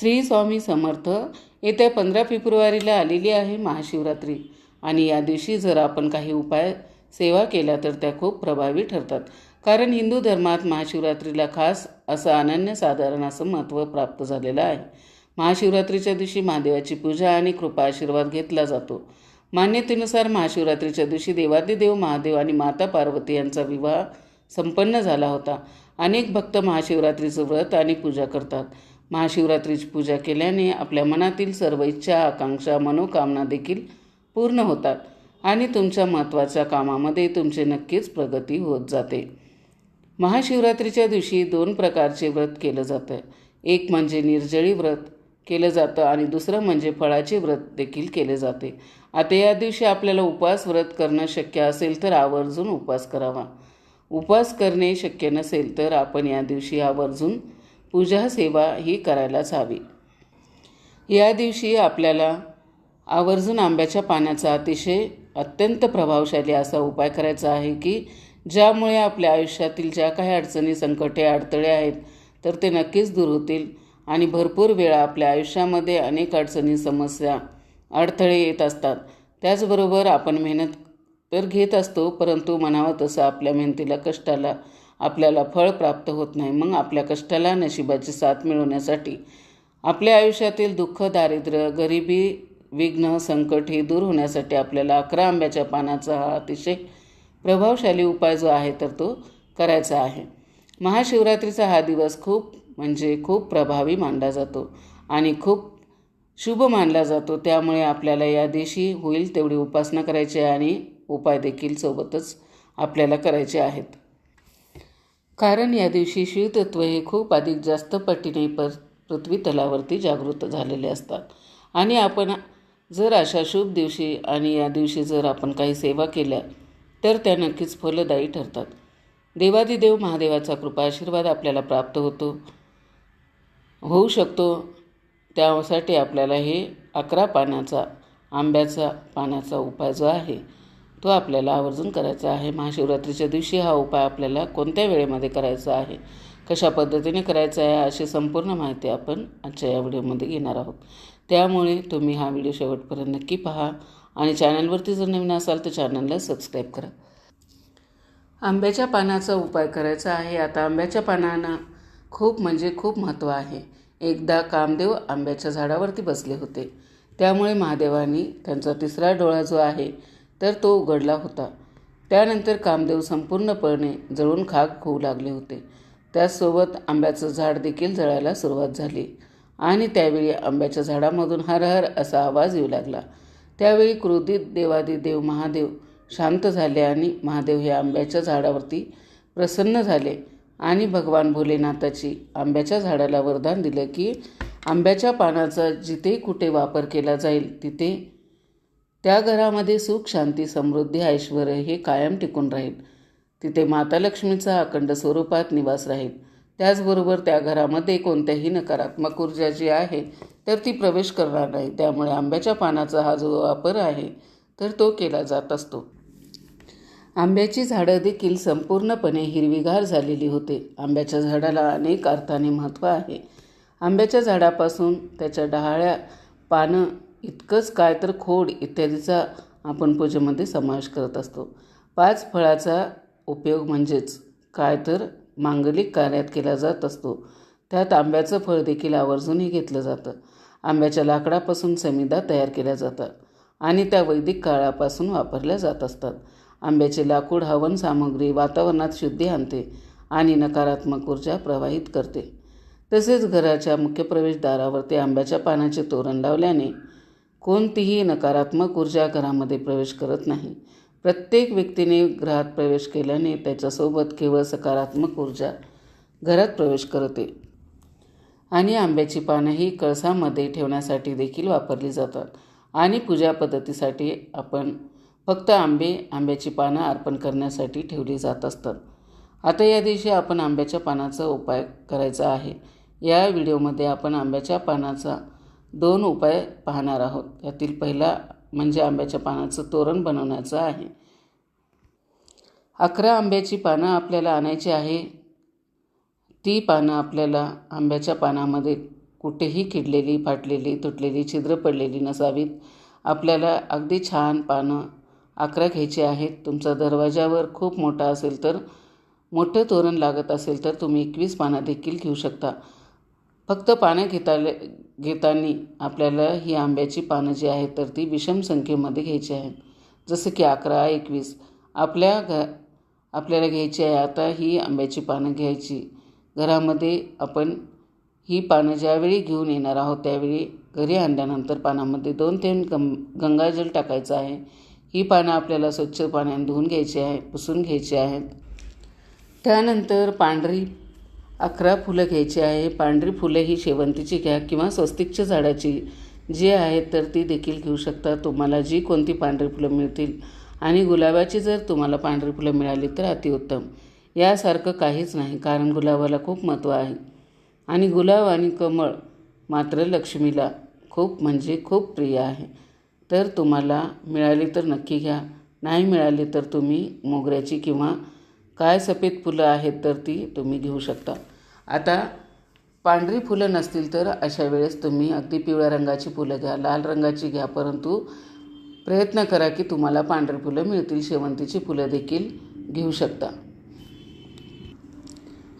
श्री स्वामी समर्थ येत्या पंधरा फेब्रुवारीला आलेली आहे महाशिवरात्री. आणि या दिवशी जर आपण काही उपाय सेवा केल्या तर त्या खूप प्रभावी ठरतात. कारण हिंदू धर्मात महाशिवरात्रीला खास असं अनन्यसाधारण असं महत्त्व प्राप्त झालेलं आहे. महाशिवरात्रीच्या दिवशी महादेवाची पूजा आणि कृपा आशीर्वाद घेतला जातो. मान्यतेनुसार महाशिवरात्रीच्या दिवशी देवादिदेव महादेव आणि माता पार्वती यांचा विवाह संपन्न झाला होता. अनेक भक्त महाशिवरात्रीचं व्रत आणि पूजा करतात. महाशिवरात्रीची पूजा केल्याने आपल्या मनातील सर्व इच्छा आकांक्षा मनोकामना देखील पूर्ण होतात आणि तुमच्या महत्त्वाच्या कामामध्ये तुमचे नक्कीच प्रगती होत जाते. महाशिवरात्रीच्या दिवशी दोन प्रकारचे व्रत केलं जातं. एक म्हणजे निर्जळी व्रत केलं जातं आणि दुसरं म्हणजे फळाचे व्रत देखील केले जाते. आता या दिवशी आपल्याला उपवास व्रत करणं शक्य असेल तर आवर्जून उपवास करावा. उपवास करणे शक्य नसेल तर आपण या दिवशी आवर्जून पूजा सेवा ही करायलाच हवी. या दिवशी आपल्याला आवर्जून आंब्याच्या पाण्याचा अतिशय अत्यंत प्रभावशाली असा उपाय करायचा आहे की ज्यामुळे आपल्या आयुष्यातील ज्या काही अडचणी संकटे अडथळे आहेत तर ते नक्कीच दूर होतील आणि भरपूर वेळा आपल्या आयुष्यामध्ये अनेक अडचणी समस्या अडथळे येत असतात. त्याचबरोबर आपण मेहनत तर घेत असतो परंतु म्हणावं तसं आपल्या मेहनतीला कष्टाला आपल्याला फळ प्राप्त होत नाही. मग आपल्या कष्टाला नशिबाची साथ मिळवण्यासाठी आपल्या आयुष्यातील दुःख दारिद्र्य गरिबी विघ्न संकट हे दूर होण्यासाठी आपल्याला अकरा आंब्याच्या पानाचा हा अतिशय प्रभावशाली उपाय जो आहे तर तो करायचा आहे. महाशिवरात्रीचा हा दिवस खूप म्हणजे खूप प्रभावी मानला जातो आणि खूप शुभ मानला जातो. त्यामुळे आपल्याला या दिवशी होईल तेवढी उपासना करायची आहे आणि उपाय देखील सोबतच आपल्याला करायचे आहेत. कारण या दिवशी शिवतत्व हे खूप अधिक जास्त पटीने पर पृथ्वी तलावरती जागृत झालेले असतात. आणि आपण जर अशा शुभ दिवशी आणि या दिवशी जर आपण काही सेवा केल्या तर त्या नक्कीच फलदायी ठरतात. देवादिदेव महादेवाचा कृपा आशीर्वाद आपल्याला प्राप्त होतो. होऊ शकतो. त्यासाठी आपल्याला हे अकरा पाण्याचा आंब्याचा पाण्याचा उपाय जो आहे तो आपल्याला आवर्जून करायचा आहे. महाशिवरात्रीच्या दिवशी हा उपाय आपल्याला कोणत्या वेळेमध्ये करायचा आहे? कशा पद्धतीने करायचा आहे अशी संपूर्ण माहिती आपण आजच्या या व्हिडिओमध्ये घेणार आहोत. त्यामुळे तुम्ही हा व्हिडिओ शेवटपर्यंत नक्की पहा आणि चॅनलवरती जर नवीन असाल तर चॅनलला सबस्क्राईब करा. आंब्याच्या पानाचा उपाय करायचा आहे. आता आंब्याच्या पानांना खूप म्हणजे खूप महत्त्व आहे. एकदा कामदेव आंब्याच्या झाडावरती बसले होते. त्यामुळे महादेवानी त्यांचा तिसरा डोळा जो आहे तर तो उघडला होता. त्यानंतर कामदेव संपूर्णपणे जळून खाक होऊ लागले होते. त्याचसोबत आंब्याचं झाड देखील जळायला सुरुवात झाली आणि त्यावेळी आंब्याच्या झाडामधून हर हर असा आवाज येऊ लागला. त्यावेळी क्रोधित देवादिदेव महादेव शांत झाले आणि महादेव हे आंब्याच्या झाडावरती प्रसन्न झाले आणि भगवान भोलेनाथाची आंब्याच्या झाडाला वरदान दिलं की आंब्याच्या पानाचा जिथे कुठे वापर केला जाईल तिथे त्या घरामध्ये सुख शांती समृद्धी ऐश्वर हे कायम टिकून राहील. तिथे माता लक्ष्मीचा अखंड स्वरूपात निवास राहील. त्याचबरोबर त्या घरामध्ये कोणत्याही नकारात्मक ऊर्जा जी आहे तर ती प्रवेश करणार नाही. त्यामुळे आंब्याच्या पानाचा हा जो वापर आहे तर तो केला जात असतो. आंब्याची झाडं देखील संपूर्णपणे हिरवीगार झालेली होते. आंब्याच्या झाडाला अनेक अर्थाने महत्त्व आहे. आंब्याच्या झाडापासून त्याच्या डहाळ्या पानं इतकंच काय तर खोड इत्यादीचा आपण पूजेमध्ये समावेश करत असतो. पाच फळाचा उपयोग म्हणजेच काय तर मांगलिक कार्यात केला जात असतो. त्यात आंब्याचं फळ देखील आवर्जूनही घेतलं जातं. आंब्याच्या लाकडापासून समिदा तयार केल्या जातात आणि त्या वैदिक काळापासून वापरल्या जात असतात. आंब्याचे लाकूड हवन सामग्री वातावरणात शुद्धी आणते आणि नकारात्मक ऊर्जा प्रवाहित करते. तसेच घराच्या मुख्य प्रवेशद्वारावरती आंब्याच्या पानाचे तोरण लावल्याने कोणतीही नकारात्मक ऊर्जा घरामध्ये प्रवेश करत नाही. प्रत्येक व्यक्तीने घरात प्रवेश केल्याने त्याच्यासोबत केवळ सकारात्मक ऊर्जा घरात प्रवेश करते. आणि आंब्याची पानं ही कळसामध्ये ठेवण्यासाठी देखील वापरली जातात. आणि पूजा पद्धतीसाठी आपण फक्त आंबे आंब्याची पानं अर्पण करण्यासाठी ठेवली जात असतात. आता या दिवशी आपण आंब्याच्या पानाचा उपाय करायचा आहे. या व्हिडिओमध्ये आपण आंब्याच्या पानाचा दोन उपाय पाहणार आहोत. यातील पहिला म्हणजे आंब्याच्या पानाचं तोरण बनवण्याचं आहे. अकरा आंब्याची पानं आपल्याला आणायची आहे. ती पानं आपल्याला आंब्याच्या पानामध्ये कुठेही किडलेली फाटलेली तुटलेली छिद्र पडलेली नसावीत. आपल्याला अगदी छान पानं अकरा घ्यायची आहेत. तुमचा दरवाजावर खूप मोठा असेल तर मोठं तोरण लागत असेल तर तुम्ही एकवीस पानं देखील घेऊ शकता. फक्त पानं घेताले घेताना आपल्याला ही आंब्याची पानं जी आहेत तर ती विषम संख्येमध्ये घ्यायची आहेत. जसं की अकरा एकवीस आपल्या घ आपल्याला घ्यायची आहे आता ही आंब्याची पानं घ्यायची. घरामध्ये आपण ही पानं ज्यावेळी घेऊन येणार आहोत त्यावेळी घरी आणल्यानंतर पानामध्ये दोन तीन गं गंगाजल टाकायचं आहे. ही पानं आपल्याला स्वच्छ पाण्याने धुवून घ्यायची आहे पुसून घ्यायची आहेत. त्यानंतर पांढरी अकरा फुलं घ्यायची आहे पांढरी फुलं ही शेवंतीची घ्या किंवा स्वस्तिकच्या झाडाची जी आहेत तर ती देखील घेऊ शकता. तुम्हाला जी कोणती पांढरी फुलं मिळतील आणि गुलाबाची जर तुम्हाला पांढरी फुलं मिळाली तर अतिउत्तम. यासारखं काहीच नाही कारण गुलाबाला खूप महत्त्व आहे. आणि गुलाब आणि कमळ मात्र लक्ष्मीला खूप म्हणजे खूप प्रिय आहे. तर तुम्हाला मिळाली तर नक्की घ्या नाही मिळाली तर तुम्ही मोगऱ्याची किंवा काय सफेद फुलं आहेत तर ती तुम्ही घेऊ शकता. आता पांढरी फुलं नसतील तर अशा वेळेस तुम्ही अगदी पिवळ्या रंगाची फुलं घ्या लाल रंगाची घ्या परंतु प्रयत्न करा की तुम्हाला पांढरी फुलं मिळतील शेवंतीची फुलं देखील घेऊ शकता.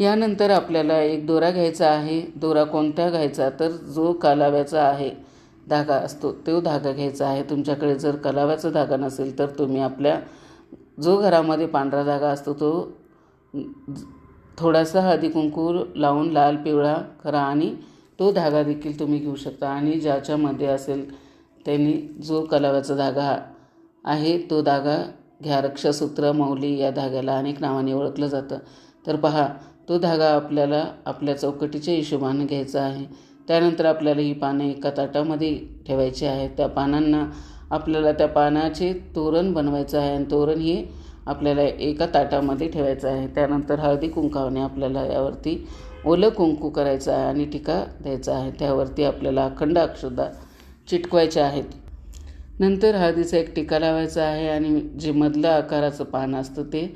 यानंतर आपल्याला एक दोरा घ्यायचा आहे. दोरा कोणता घ्यायचा? तर जो कालाव्याचा आहे धागा असतो तो धागा घ्यायचा आहे. तुमच्याकडे जर कलाव्याचा धागा नसेल तर तुम्ही आपल्या जो घरामध्ये पांढरा धागा असतो तो थोडासा हळदी कुंकू लावून लाल पिवळा करा आणि तो धागा देखील तुम्ही घेऊ शकता. आणि ज्याच्यामध्ये असेल त्यांनी जो कलाव्याचा धागा आहे तो धागा घ्या. रक्षासूत्र मौली या धाग्याला अनेक नावाने ओळखलं जातं. तर पहा तो धागा आपल्याला आपल्या चौकटीच्या हिशोबाने घ्यायचा आहे. त्यानंतर आपल्याला ही पाने एका ताटामध्ये ठेवायची आहेत. त्या पानांना आपल्याला त्या पानाचे तोरण बनवायचं आहे आणि तोरण हे आपल्याला एका ताटामध्ये ठेवायचं आहे. त्यानंतर हळदी कुंकावने आपल्याला यावरती ओलं कुंकू करायचं आहे आणि टिका द्यायचा आहे. त्यावरती आपल्याला अखंड अक्षदा चिटकवायच्या आहेत. नंतर हळदीचा एक टिका लावायचा आहे आणि जे मधलं आकाराचं पान असतं ते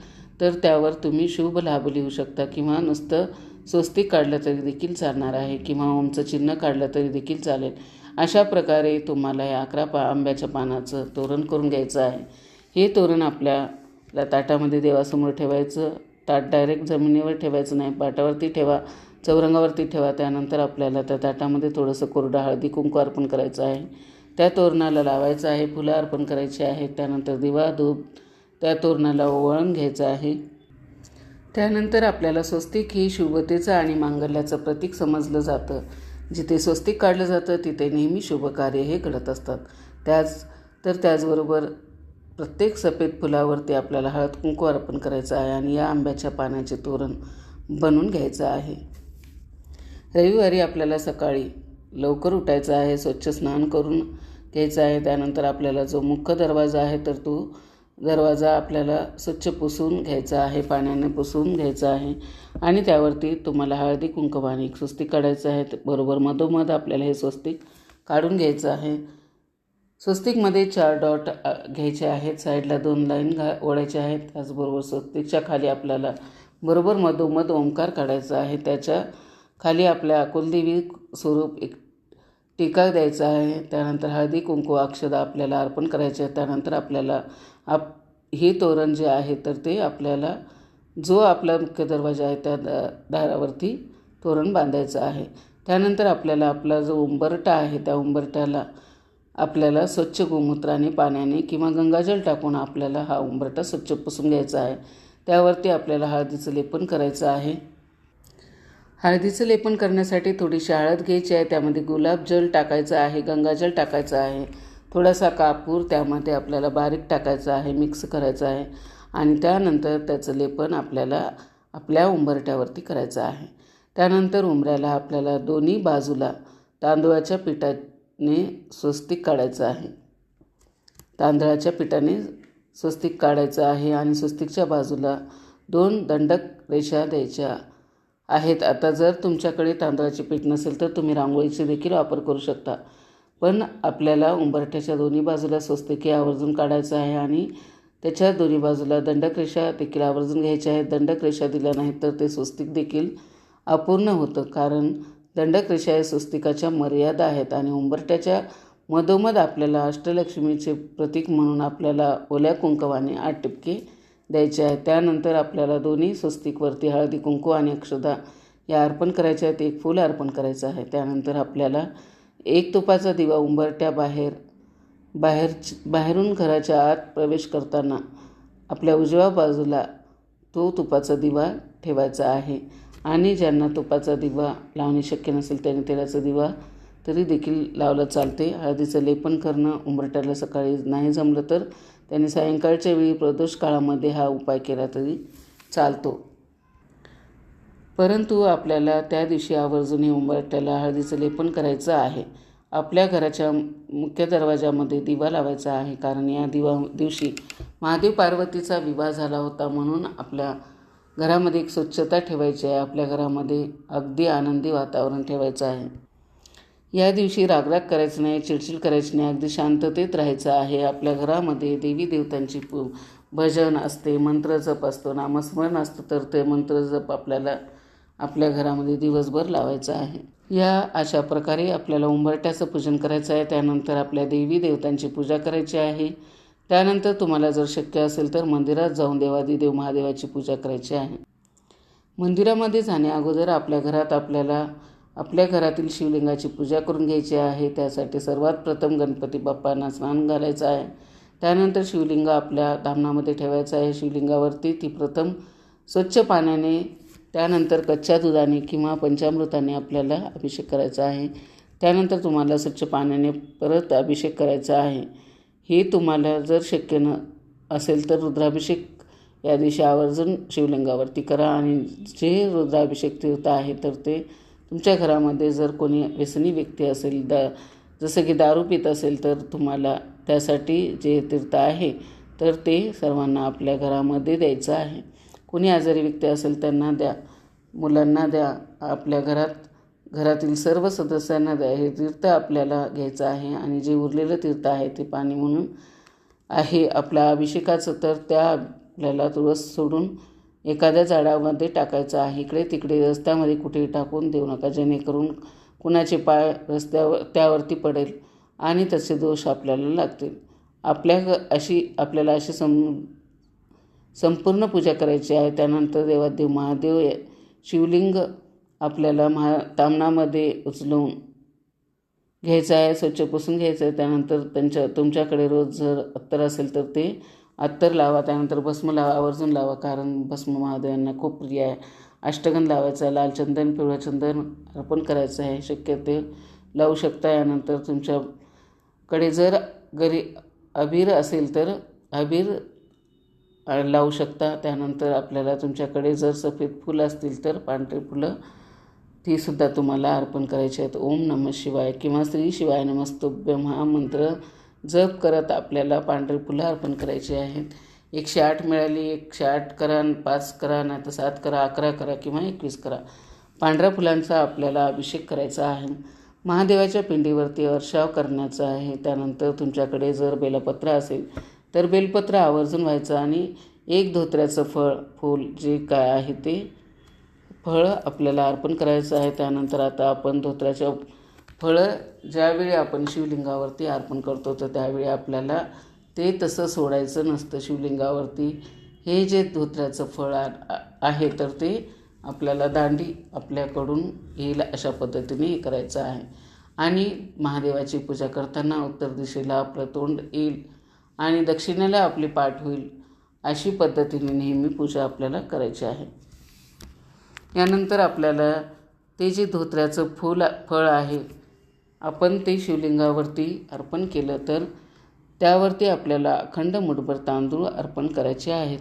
तर त्यावर तुम्ही शुभ लाभ लिहू शकता किंवा नुसतं स्वस्तिक काढलं तरी देखील चालणार आहे किंवा ओमचं चिन्ह काढलं तरी देखील चालेल. अशा प्रकारे तुम्हाला या अकरा पा आंब्याच्या पानाचं तोरण करून घ्यायचं आहे. हे तोरण आपल्याला ताटामध्ये देवासमोर ठेवायचं. ताट डायरेक्ट जमिनीवर ठेवायचं नाही. पाटावरती ठेवा चौरंगावरती ठेवा. त्यानंतर आपल्याला त्या ताटामध्ये थोडंसं कोरडं हळदी कुंकू अर्पण करायचं आहे. त्या तोरणाला लावायचं आहे. फुलं अर्पण करायची आहेत. त्यानंतर दिवा धूप त्या तोरणाला ओवाळून घ्यायचं आहे. त्यानंतर आपल्याला स्वस्तिक ही शुभतेचं आणि मांगल्याचं प्रतीक समजलं जातं. जिथे स्वस्तिक काढलं जातं तिथे नेहमी शुभकार्य हे घडत असतात. त्याच तर त्याचबरोबर प्रत्येक सफेद फुलावरती आपल्याला हळद कुंकू अर्पण करायचं आहे आणि या आंब्याच्या पाण्याचे तोरण बनवून घ्यायचं आहे. रविवारी आपल्याला सकाळी लवकर उठायचं आहे स्वच्छ स्नान करून घ्यायचं आहे. त्यानंतर आपल्याला जो मुख्य दरवाजा आहे तर तो दरवाजा आपल्याला स्वच्छ पुसून घ्यायचा आहे पाण्याने पुसून घ्यायचा आहे. आणि त्यावरती तुम्हाला हळदी कुंकवाने स्वस्तिक काढायचं आहे. बरोबर मधोमध आपल्याला हे स्वस्तिक काढून घ्यायचं आहे. स्वस्तिकमध्ये चार डॉट घ्यायचे आहेत. साईडला दोन लाईन घा ओढायचे आहेत. त्याचबरोबर स्वस्तिकच्या खाली आपल्याला बरोबर मधोमध ओंकार काढायचा आहे. त्याच्याखाली आपल्या कुलदेवी स्वरूप एक टीका द्यायचा आहे. त्यानंतर हळदी कुंकू अक्षदा आपल्याला अर्पण करायचे आहे त्यानंतर आपल्याला आप हे तोरण जे आहे तर ते आपल्याला जो आपला मुख्य दरवाजा आहे त्या दा दारावरती तोरण बांधायचं आहे. त्यानंतर आपल्याला आपला जो उंबरटा आहे त्या उंबरट्याला आपल्याला स्वच्छ गोमूत्राने पाण्याने किंवा गंगाजल टाकून आपल्याला हा उंबरटा स्वच्छ पुसून घ्यायचा आहे. त्यावरती आपल्याला हळदीचं लेपन करायचं आहे. हळदीचं लेपन करण्यासाठी थोडीशी हळद घ्यायची आहे. त्यामध्ये गुलाबजल टाकायचं आहे गंगाजल टाकायचं आहे. थोडासा कापूर त्यामध्ये आपल्याला बारीक टाकायचं आहे मिक्स करायचं आहे. आणि त्यानंतर त्याचं लेपन आपल्याला आपल्या उंबरट्यावरती करायचं आहे. त्यानंतर उंबऱ्याला आपल्याला दोन्ही बाजूला तांदूळाच्या पिठाने स्वस्तिक काढायचं आहे. तांदळाच्या पिठाने स्वस्तिक काढायचं आहे आणि स्वस्तिकच्या बाजूला दोन दंडक रेषा द्यायच्या आहेत. आता जर तुमच्याकडे तांदळाचे पीठ नसेल तर तुम्ही रांगोळीचे देखील वापर करू शकता. पण आपल्याला उंबरठ्याच्या दोन्ही बाजूला स्वस्तिकी आवर्जून काढायचं आहे आणि त्याच्या दोन्ही बाजूला दंडक रेषा देखील आवर्जून घ्यायच्या आहेत. दंडक रेषा दिल्या नाहीत तर ते स्वस्तिक देखील अपूर्ण होतं कारण दंडकरेषा या स्वस्तिकाच्या मर्यादा आहेत आणि उंबरट्याच्या मधोमध आपल्याला अष्टलक्ष्मीचे प्रतीक म्हणून आपल्याला ओल्या कुंकवाने आठ टिपके द्यायचे आहेत. त्यानंतर आपल्याला दोन्ही स्वस्तिकवरती हळदी कुंकू आणि अक्षदा या अर्पण करायच्या आहेत. एक फूल अर्पण करायचं आहे. त्यानंतर आपल्याला एक तुपाचा दिवा उंबरट्या बाहेर बाहेरून घराच्या आत प्रवेश करताना आपल्या उजव्या बाजूला तो तुपाचा दिवा ठेवायचा आहे. आणि ज्यांना तुपाचा दिवा लावणे शक्य नसेल त्यांनी तेलाचा दिवा तरी देखील लावलं चालते. हळदीचं लेपन करणं उंबरट्याला सकाळी नाही जमलं तर त्यांनी सायंकाळच्या वेळी प्रदोष काळामध्ये हा उपाय केला तरी चालतो. परंतु आपल्याला त्या दिवशी आवर्जून उंबरट्याला हळदीचं लेपन करायचं आहे. आपल्या घराच्या मुख्य दरवाजामध्ये दिवा लावायचा आहे. कारण या दिवा दिवशी महादेव पार्वतीचा विवाह झाला होता म्हणून आपल्या घरामध्ये एक स्वच्छता ठेवायची आहे. आपल्या घरामध्ये अगदी आनंदी वातावरण ठेवायचं आहे. या दिवशी रागराग करायचं नाही चिडचिड करायची नाही अगदी शांततेत राहायचं आहे. आपल्या घरामध्ये देवी देवतांची पू भजन असते मंत्र जप असतो नामस्मरण असतं तर ते मंत्र जप आपल्याला आपल्या घरामध्ये दिवसभर लावायचं आहे. या अशा प्रकारे आपल्याला उंबरट्याचं पूजन करायचं आहे. त्यानंतर आपल्या देवी देवतांची पूजा करायची आहे. त्यानंतर तुम्हाला जर शक्य असेल तर मंदिरात जाऊन देवादिदेव महादेवाची पूजा करायची आहे. मंदिरामध्ये जाण्याअगोदर आपल्या घरात आपल्याला आपल्या घरातील शिवलिंगाची पूजा करून घ्यायची आहे. त्यासाठी सर्वात प्रथम गणपती बाप्पांना स्नान घालायचं आहे. त्यानंतर शिवलिंग आपल्या धामणामध्ये ठेवायचं आहे. शिवलिंगावरती ती प्रथम स्वच्छ पाण्याने त्यानंतर कच्च्या दुधाने किंवा पंचामृताने आपल्याला अभिषेक करायचा आहे. त्यानंतर तुम्हाला स्वच्छ पाण्याने परत अभिषेक करायचा आहे. हे तुम्हाला जर शक्य न असेल तर रुद्राभिषेक या दिवशी आवर्जून शिवलिंगावरती करा आणि जे रुद्राभिषेक तीर्थ आहे तर ते तुमच्या घरामध्ये जर कोणी व्यसनी व्यक्ती असेल दा जसं की दारू पित असेल तर तुम्हाला त्यासाठी जे तीर्थ आहे तर ते सर्वांना आपल्या घरामध्ये द्यायचं आहे. कोणी आजारी व्यक्ती असेल त्यांना द्या. मुलांना द्या. आपल्या घरात घरातील सर्व सदस्यांना द्या. हे तीर्थ आपल्याला घ्यायचं आहे आणि जे उरलेलं तीर्थ आहे ते पाणी म्हणून आहे आपल्या अभिषेकाचं. तर त्या आपल्याला तुळस सोडून एखाद्या झाडामध्ये टाकायचं आहे. इकडे तिकडे रस्त्यामध्ये कुठेही टाकून देऊ नका. जेणेकरून कुणाचे पाय रस्त्यावर त्यावरती पडेल आणि तसे दोष आपल्याला लागतील. आपल्या अशी आपल्याला अशी सम संपूर्ण पूजा करायची आहे. त्यानंतर देवादेव महादेव शिवलिंग आपल्याला महा तामणामध्ये उचलून घ्यायचं आहे स्वच्छ पुसून घ्यायचं आहे. त्यानंतर त्यांच्या तुमच्याकडे रोज जर अत्तर असेल तर ते अत्तर लावा. त्यानंतर भस्म लावा आवर्जून लावा कारण भस्म महादेवांना खूप प्रिय आहे. अष्टगंध लावायचं आहे लाल चंदन पिवळं चंदन अर्पण करायचं आहे. शक्य ते लावू शकता. यानंतर तुमच्याकडे जर घरी अबीर असेल तर अबीर लावू शकता. त्यानंतर आपल्याला तुमच्याकडे जर सफेद फुलं असतील तर पांढरी फुलं तीसुद्धा तुम्हाला अर्पण करायची आहेत. ओम नम शिवाय किंवा श्री शिवाय नमस्तुभ्यम हा मंत्र जप करत आपल्याला पांढरी फुलं अर्पण करायची आहेत. एकशे आठ मिळाली एकशे आठ करा पाच करा नाही तर सात करा अकरा करा किंवा एकवीस करा. पांढऱ्या फुलांचा आपल्याला अभिषेक करायचा आहे. महादेवाच्या पिंडीवरती वर्षाव करण्याचा आहे. त्यानंतर तुमच्याकडे जर बेलपत्र असेल तर बेलपत्र आवर्जून व्हायचं आणि एक धोत्र्याचं फळ फूल जे काय आहे ते फळ आपल्याला अर्पण करायचं आहे. त्यानंतर आता आपण धोत्र्याच्या फळं ज्यावेळी आपण शिवलिंगावरती अर्पण करतो तर त्यावेळी आपल्याला ते तसं सोडायचं नसतं शिवलिंगावरती. हे जे धोत्र्याचं फळ आहे तर ते आपल्याला दांडी आपल्याकडून येईल अशा पद्धतीने हे करायचं आहे. आणि महादेवाची पूजा करताना उत्तर दिशेला आपलं तोंड येईल. आणि दक्षिणेला आपली पाठ होईल अशी पद्धतीने नेहमी पूजा आपल्याला करायची आहे. यानंतर आपल्याला ते जे धोत्र्याचं फूल फळ आहे आपण ते शिवलिंगावरती अर्पण केलं तर त्यावरती आपल्याला अखंड मुठभर तांदूळ अर्पण करायचे आहेत.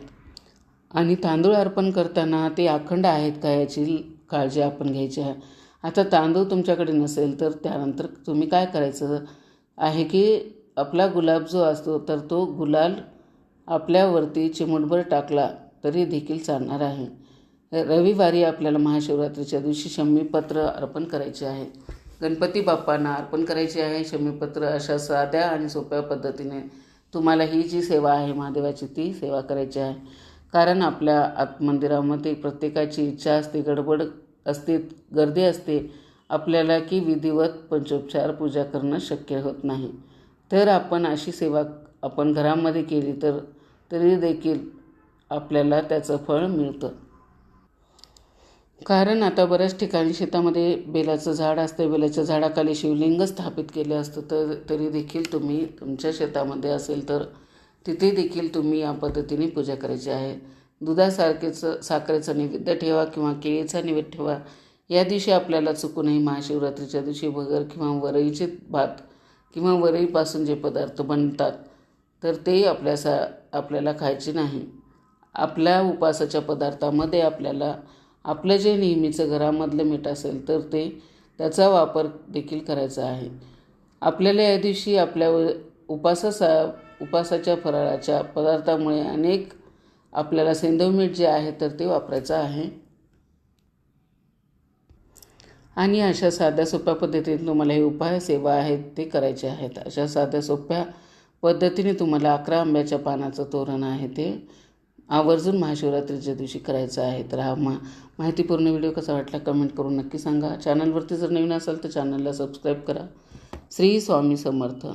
आणि तांदूळ अर्पण करताना ते अखंड आहेत का याची काळजी आपण घ्यायची आहे. आता तांदूळ तुमच्याकडे नसेल तर त्यानंतर तुम्ही काय करायचं आहे की आपला गुलाब जो असतो तर तो गुलाल आपल्यावरती चिमूटभर टाकला तरी देखील चालणार आहे. रविवारी आपल्याला महाशिवरात्रीच्या दिवशी शमीपत्र अर्पण करायचे आहे. गणपती बाप्पांना अर्पण करायचे आहे. शमीपत्र अशा साध्या आणि सोप्या पद्धतीने तुम्हाला ही जी सेवा आहे महादेवाची ती सेवा करायची आहे. कारण आपल्या आत मंदिरामध्ये प्रत्येकाची इच्छा असते गडबड असते गर्दी असते. आपल्याला की विधिवत पंचोपचार पूजा करणं शक्य होत नाही. तर आपण अशी सेवा आपण घरामध्ये केली तर तरी देखील आपल्याला त्याचं फळ मिळतं. कारण आता बऱ्याच ठिकाणी शेतामध्ये बेलाचं झाड असतं बेलाच्या झाडाखाली शिवलिंग स्थापित केलं असतं तर तरी देखील तुम्ही तुमच्या शेतामध्ये असेल तर तिथे देखील तुम्ही या पद्धतीने पूजा करायची आहे. दुधासारखेचं साखरेचा नैवेद्य ठेवा किंवा केळीचा नैवेद्य ठेवा. या दिवशी आपल्याला चुकूनही महाशिवरात्रीच्या दिवशी भगर किंवा वरईचे भात किंवा वरईपासून जे पदार्थ बनतात तर ते आपल्यासा आपल्याला खायचे नाही. आपल्या उपासाच्या पदार्थामध्ये आपल्याला आपलं जे नेहमीचं घरामधलं मीठ असेल तर ते त्याचा वापर देखील करायचा आहे. आपल्याला या दिवशी आपल्या उपासासा उपासाच्या फराळाच्या पदार्थामुळे अनेक आपल्याला सेंधव मीठ जे आहे तर ते वापरायचं आहे. आणि अशा साध्या सोप्या पद्धतीने तुम्हाला हे उपाय सेवा आहेत ते करायचे आहेत. अशा साध्या सोप्या पद्धतीने तुम्हाला अकरा आंब्याच्या पानाचं तोरण आहे ते आवर्जून महाशिवरात्रीच्या दिवशी करायचं आहे. तर हा मा माहितीपूर्ण व्हिडिओ कसा वाटला कमेंट करून नक्की सांगा. चॅनलवरती जर नवीन असाल तर चॅनलला सबस्क्राईब करा. श्री स्वामी समर्थ.